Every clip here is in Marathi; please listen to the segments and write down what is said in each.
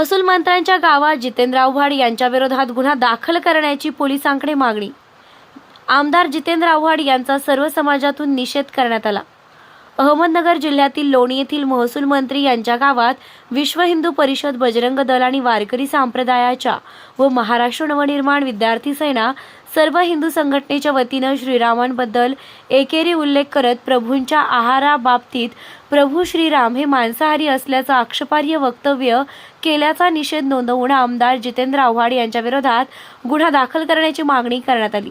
महसूल मंत्र्यांच्या गावात जितेंद्र आव्हाड यांच्या विरोधात गुन्हा दाखल करण्याची पोलिसांकडे मागणी. आमदार जितेंद्र आव्हाड यांचा सर्व समाजातून निषेध करण्यात आला. अहमदनगर जिल्ह्यातील लोणी येथील महसूल मंत्री यांच्या गावात विश्व हिंदू परिषद बजरंग दल आणि वारकरी संप्रदायाच्या व महाराष्ट्र नवनिर्माण विद्यार्थी सेना सर्व हिंदू संघटनेच्या वतीनं श्रीरामांबद्दल एकेरी उल्लेख करत प्रभूंच्या आहाराबाबतीत प्रभू श्रीराम हे मांसाहारी असल्याचं आक्षेपार्ह वक्तव्य केल्याचा निषेध नोंदवून आमदार जितेंद्र आव्हाड यांच्या विरोधात गुन्हा दाखल करण्याची मागणी करण्यात आली.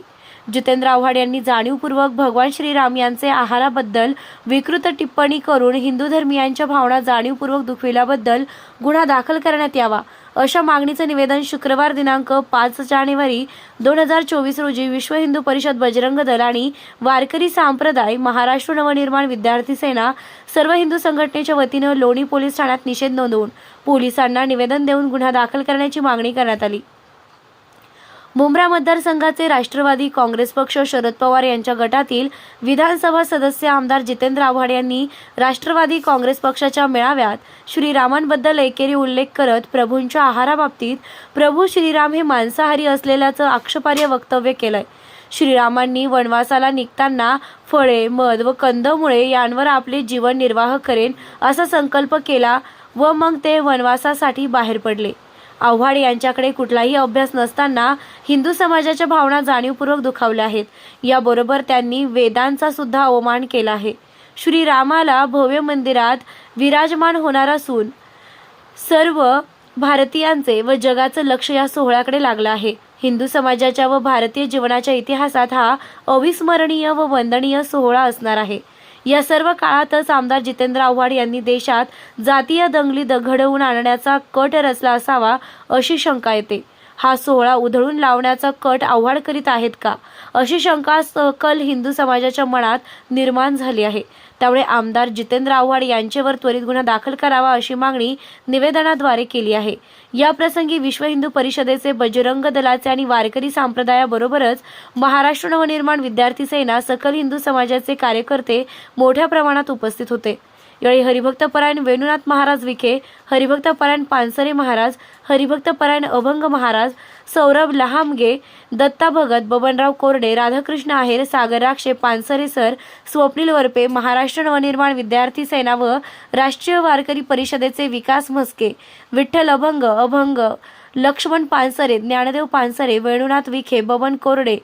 जितेंद्र आव्हाड यांनी जाणीवपूर्वक भगवान श्रीराम यांचे आहाराबद्दल विकृत टिप्पणी करून हिंदू धर्मियांच्या भावना जाणीवपूर्वक दुखविल्याबद्दल गुन्हा दाखल करण्यात यावा अशा मागणीचं निवेदन शुक्रवार दिनांक पाच जानेवारी दोन हजार चोवीस रोजी विश्व हिंदू परिषद बजरंग दल आणि वारकरी संप्रदाय महाराष्ट्र नवनिर्माण विद्यार्थी सेना सर्व हिंदू संघटनेच्या वतीनं लोणी पोलीस ठाण्यात निषेध नोंदवून पोलिसांना निवेदन देऊन गुन्हा दाखल करण्याची मागणी करण्यात आली. मुंब्रा मतदारसंघाचे राष्ट्रवादी काँग्रेस पक्ष शरद पवार यांच्या गटातील विधानसभा सदस्य आमदार जितेंद्र आव्हाड यांनी राष्ट्रवादी काँग्रेस पक्षाच्या मेळाव्यात श्रीरामांबद्दल एकेरी उल्लेख करत प्रभूंच्या आहाराबाबतीत प्रभू श्रीराम हे मांसाहारी असलेल्याचं आक्षेपार्ह वक्तव्य केलंय. श्रीरामांनी वनवासाला निघताना फळे मध व कंदमुळे यांवर आपले जीवन निर्वाह करेन असा संकल्प केला व मग ते वनवासासाठी बाहेर पडले. आव्हाड यांच्याकडे कुठलाही अभ्यास नसताना हिंदू समाजाच्या भावना जाणीवपूर्वक दुखावल्या आहेत. याबरोबर त्यांनी वेदांचा सुद्धा अवमान केला आहे. श्रीरामाला भव्य मंदिरात विराजमान होणार असून सर्व भारतीयांचे व जगाचं लक्ष या सोहळ्याकडे लागलं आहे. हिंदू समाजाच्या व भारतीय जीवनाच्या इतिहासात हा अविस्मरणीय व वंदनीय सोहळा असणार आहे. या सर्व काळातच आमदार जितेंद्र आव्हाड यांनी देशात जातीय दंगली द- घडवून आणण्याचा कट रचला असावा अशी शंका येते. हा सोहळा उधळून लावण्याचा कट आव्हाड करीत आहेत का? अशी शंका सकल हिंदू समाजाच्या मनात निर्माण झाली आहे. त्यामुळे आमदार जितेंद्र आव्हाड यांच्यावर त्वरित गुन्हा दाखल करावा अशी मागणी निवेदनाद्वारे केली आहे. या प्रसंगी विश्व हिंदू परिषदेचे बजरंग दलाचे आणि वारकरी संप्रदायाबरोबरच महाराष्ट्र नवनिर्माण विद्यार्थी सेना सकल हिंदू समाजाचे कार्यकर्ते मोठ्या प्रमाणात उपस्थित होते. यावेळी हरिभक्तपरायण वेणुनाथ महाराज विखे हरिभक्तपरायण पानसरे महाराज हरिभक्तपरायण अभंग महाराज सौरभ लहामगे दत्ता भगत बबनराव कोरडे राधाकृष्ण आहेर सागर राक्षे पानसरे सर स्वप्नील वरपे महाराष्ट्र नवनिर्माण विद्यार्थी सेना व राष्ट्रीय वारकरी परिषदेचे विकास म्हस्के विठ्ठल अभंग अभंग लक्ष्मण पानसरे ज्ञानदेव पानसरे वेणुनाथ विखे बबन कोरडे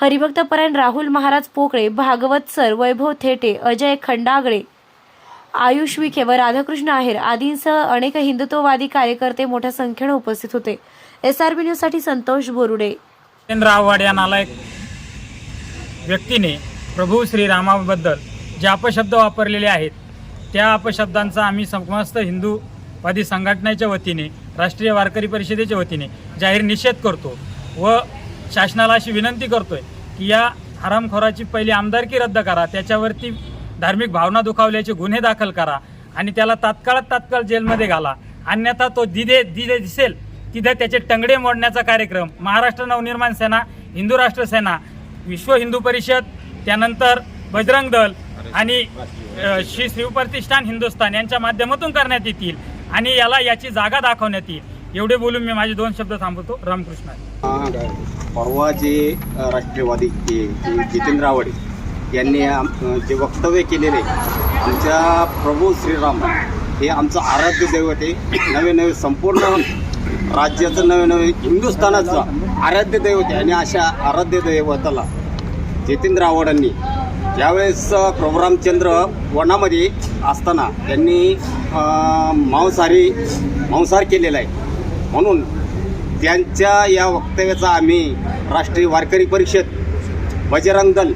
हरिभक्तपरायण राहुल महाराज पोकळे भागवत सर वैभव थेटे अजय खंडागळे आयुष विखे व राधाकृष्ण आहेर आदींसह अनेक हिंदुत्ववादी कार्यकर्ते मोठ्या संख्येने उपस्थित होते. एस आर बी न्यूजसाठी संतोष बोरुडे. आव्हाड या नालायक व्यक्तीने प्रभू श्रीरामाबद्दल जे अपशब्द वापरलेले आहेत त्या अपशब्दांचा आम्ही समस्त हिंदूवादी संघटनेच्या वतीने राष्ट्रीय वारकरी परिषदेच्या वतीने जाहीर निषेध करतो व शासनाला अशी विनंती करतोय की या हरामखोराची पहिली आमदारकी रद्द करा. त्याच्यावरती धार्मिक भावना दुखावल्याचे गुन्हे दाखल करा आणि त्याला तात्काळ तात्काळ जेलमध्ये घाला. अन्यथा तो दिदे दिदे दिसेल तिथे त्याचे टंगडे मोडण्याचा कार्यक्रम महाराष्ट्र नवनिर्माण सेना हिंदू राष्ट्र सेना विश्व हिंदू परिषद त्यानंतर बजरंग दल आणि श्री शिवप्रतिष्ठान हिंदुस्थान यांच्या माध्यमातून करण्यात येतील आणि याला याची जागा दाखवण्यात येईल. एवढे बोलून मी माझे दोन शब्द थांबवतो. रामकृष्ण. परवा जे राष्ट्रवादी जितेंद्र आव्हाड यांनी आम- जे वक्तव्य केलेले आमच्या प्रभू श्रीराम हे आमचं आराध्य दैवत आहे. नवे नवे संपूर्ण राज्याचं नवे नवे हिंदुस्थानाचं आराध्य दैवत आहे. आणि अशा आराध्य दैवताला जितेंद्र आव्हाडांनी ज्यावेळेस प्रभू रामचंद्र वनामध्ये असताना त्यांनी मांसाहारी मांसाहार केलेला आहे. म्हणून त्यांच्या या वक्तव्याचा आम्ही राष्ट्रीय वारकरी परिषद बजरंग दल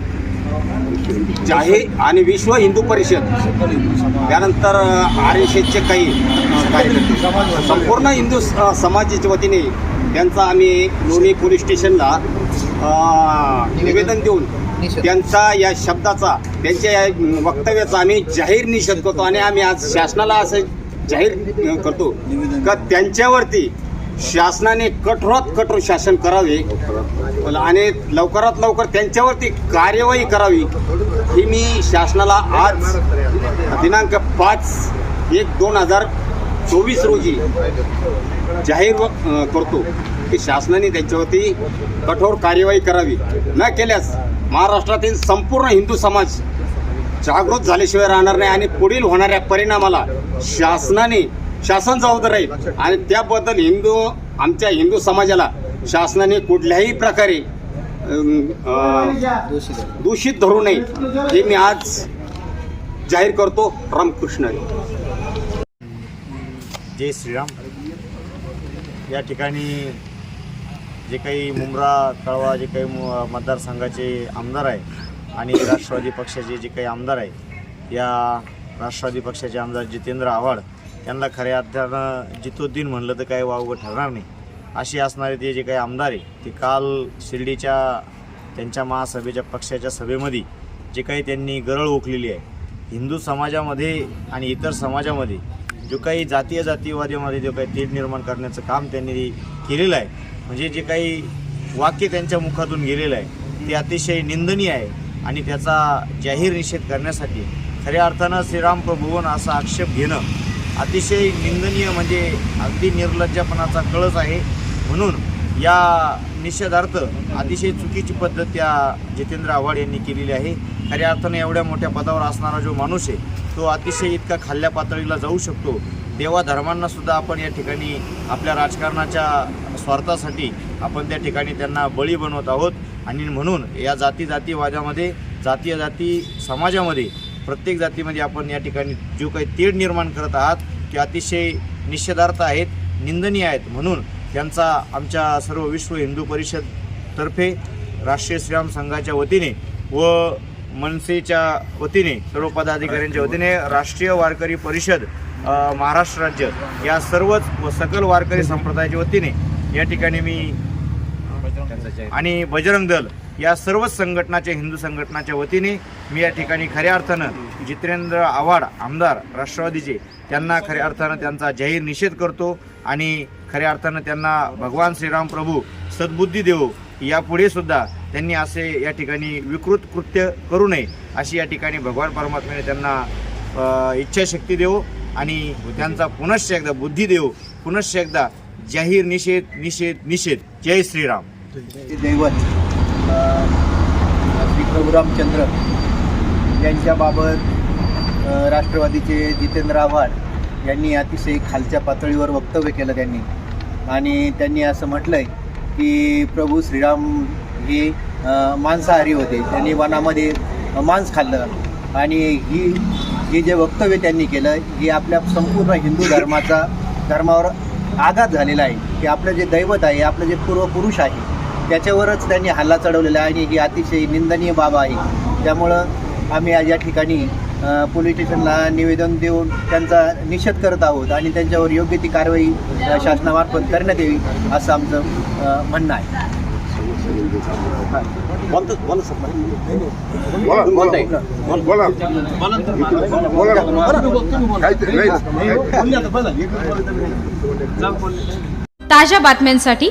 जाहीर आणि विश्व हिंदू परिषद. त्यानंतर आर एस एसचे काही कार्यकर्ते. संपूर्ण हिंदू समाजाच्या वतीने त्यांचा आम्ही लोणी पोलीस स्टेशनला निवेदन देऊन त्यांचा या शब्दाचा त्यांच्या या वक्तव्याचा आम्ही जाहीर निषेध करतो आणि आम्ही आज शासनाला असं जाहीर करतो. का त्यांच्यावरती शासनाने कठोरात कठोर शासन करावे. आणि लवकरात लवकर त्यांच्यावरती कार्यवाही करावी. ही मी शासनाला आज दिनांक पाच एक दोन हजार चोवीस रोजी जाहीर करतो की शासनाने त्यांच्यावरती कठोर कार्यवाही करावी. न केल्यास महाराष्ट्रातील संपूर्ण हिंदू समाज जागृत झाल्याशिवाय राहणार नाही आणि पुढील होणाऱ्या परिणामाला शासनाने शासन जबाबदार राहील आणि त्याबद्दल हिंदू आमच्या हिंदू समाजाला शासनाने कुठल्याही प्रकारे दूषित धरू नये हे मी आज जाहीर करतो. रामकृष्ण. जय श्रीराम. या ठिकाणी जे काही मुंब्रा कळवा जे काही मु- मतदारसंघाचे आमदार आहे आणि राष्ट्रवादी पक्षाचे जे काही आमदार आहे या राष्ट्रवादी पक्षाचे आमदार जितेंद्र आव्हाड यांना खऱ्या अर्थानं जितोद्दीन म्हणलं तर काही वावगं ठरणार नाही. अशी असणारे ते जे काही आमदार आहे ते काल शिर्डीच्या त्यांच्या महासभेच्या पक्षाच्या सभेमध्ये जे काही त्यांनी गरळ ओकलेली आहे. हिंदू समाजामध्ये आणि इतर समाजामध्ये जो काही जातीय जातीयवादीमध्ये जो काही तेढ निर्माण करण्याचं काम त्यांनी केलेलं आहे. म्हणजे जे काही वाक्य त्यांच्या मुखातून गेलेलं आहे ते अतिशय निंदनीय आहे आणि त्याचा जाहीर निषेध करण्यासाठी खऱ्या अर्थानं श्रीराम प्रभुवन असा आक्षेप घेणं अतिशय निंदनीय म्हणजे अगदी निर्लज्जपणाचा कळस आहे. म्हणून या निषेधार्थ अतिशय चुकीची पद्धत त्या जितेंद्र आव्हाड यांनी केलेली आहे. खऱ्या अर्थानं एवढ्या मोठ्या पदावर असणारा जो माणूस आहे तो अतिशय इतका खाल्ल्या पातळीला जाऊ शकतो. देवा धर्मांना सुद्धा आपण या ठिकाणी आपल्या राजकारणाच्या स्वार्थासाठी आपण त्या ठिकाणी त्यांना बळी बनवत आहोत. आणि म्हणून या जाती जातीवादामध्ये जातीय जाती समाजामध्ये प्रत्येक जातीमध्ये आपण या ठिकाणी जो काही तेढ निर्माण करत आहात ते अतिशय निषेधार्थ आहेत निंदनीय आहेत. म्हणून त्यांचा आमच्या सर्व विश्व हिंदू परिषदतर्फे राष्ट्रीय श्रीराम संघाच्या वतीने व मनसेच्या वतीने सर्व पदाधिकाऱ्यांच्या वतीने राष्ट्रीय वारकरी परिषद महाराष्ट्र राज्य या सर्वच व सकल वारकरी संप्रदायाच्या वतीने या ठिकाणी मी आणि बजरंग दल या सर्वच संघटनाच्या हिंदू संघटनाच्या वतीने मी या ठिकाणी खऱ्या अर्थानं जितेंद्र आव्हाड आमदार राष्ट्रवादीचे त्यांना खऱ्या अर्थानं त्यांचा जाहीर निषेध करतो आणि खऱ्या अर्थानं त्यांना भगवान श्रीराम प्रभू सद्बुद्धी देवो यापुढे सुद्धा त्यांनी असे या ठिकाणी विकृत कृत्य करू नये अशी या ठिकाणी भगवान परमात्म्याने त्यांना इच्छाशक्ती देऊ आणि त्यांचा पुनश्च एकदा बुद्धी देऊ पुनश्च एकदा जाहीर निषेध निषेध निषेध. जय श्रीराम. देवत दैवत. श्री प्रभुरामचंद्र यांच्याबाबत राष्ट्रवादीचे जितेंद्र आव्हाड यांनी अतिशय खालच्या पातळीवर वक्तव्य केलं त्यांनी. आणि त्यांनी असं म्हटलं आहे की प्रभू श्रीराम हे मांसाहारी होते. त्यांनी वनामध्ये मांस खाल्लं. आणि ही हे जे वक्तव्य त्यांनी केलं हे आपल्या संपूर्ण हिंदू धर्माचा धर्मावर आघात झालेला आहे. की आपलं जे दैवत आहे आपलं जे पूर्वपुरुष आहे त्याच्यावरच त्यांनी हल्ला चढवलेला आहे आणि ही अतिशय निंदनीय बाब आहे. त्यामुळं आम्ही आज या ठिकाणी पोलीस स्टेशनला निवेदन देऊन त्यांचा निषेध करत आहोत आणि त्यांच्यावर योग्य ती कारवाई शासनामार्फत करण्यात यावी असं आमचं म्हणणं आहे. ताज्या बातम्यांसाठी